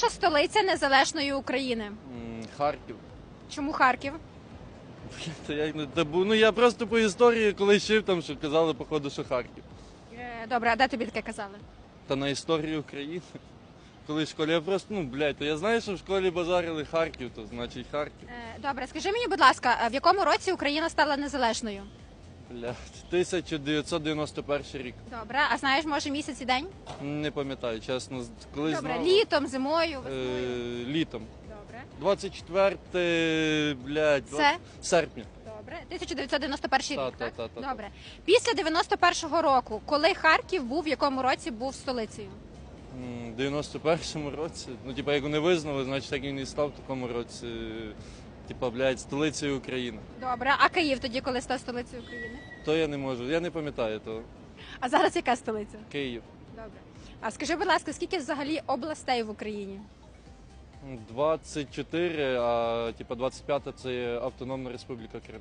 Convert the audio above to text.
Перша столиця незалежної України. М, Харків. Чому Харків? Та я, не- та, бу- ну, я просто по історії, коли жив там, що казали, походу, що Харків. Е, Добре, а де тобі таке казали? Та на історії України. Коли в школі я просто, ну, блядь, то я знаю, що в школі базарили Харків, то значить Харків. Е, Добре, скажи мені, будь ласка, а в якому році Україна стала незалежною? Блядь, 1991 рік. Добре, а знаєш, може місяць і день? Не пам'ятаю, чесно. Коли Добре, знав, літом, зимою, е, весною. літом. Добре. 24, блядь, Це? 20 серпня. Добре. 1991 рік, та, так? та, та, та. Добре. Після 91-го року, коли Харків був, в якому році був столицею? М, В 91-му році. Ну, типа, як вони визнали, значить так він і став в такому році. Типа, блядь, столицею України. Добре, а Київ тоді, коли став столицею України? То я не можу, я не пам'ятаю того. А зараз яка столиця? Київ. Добре. А скажи, будь ласка, скільки взагалі областей в Україні? М, 24, а типа 25 це є Автономна Республіка Крим.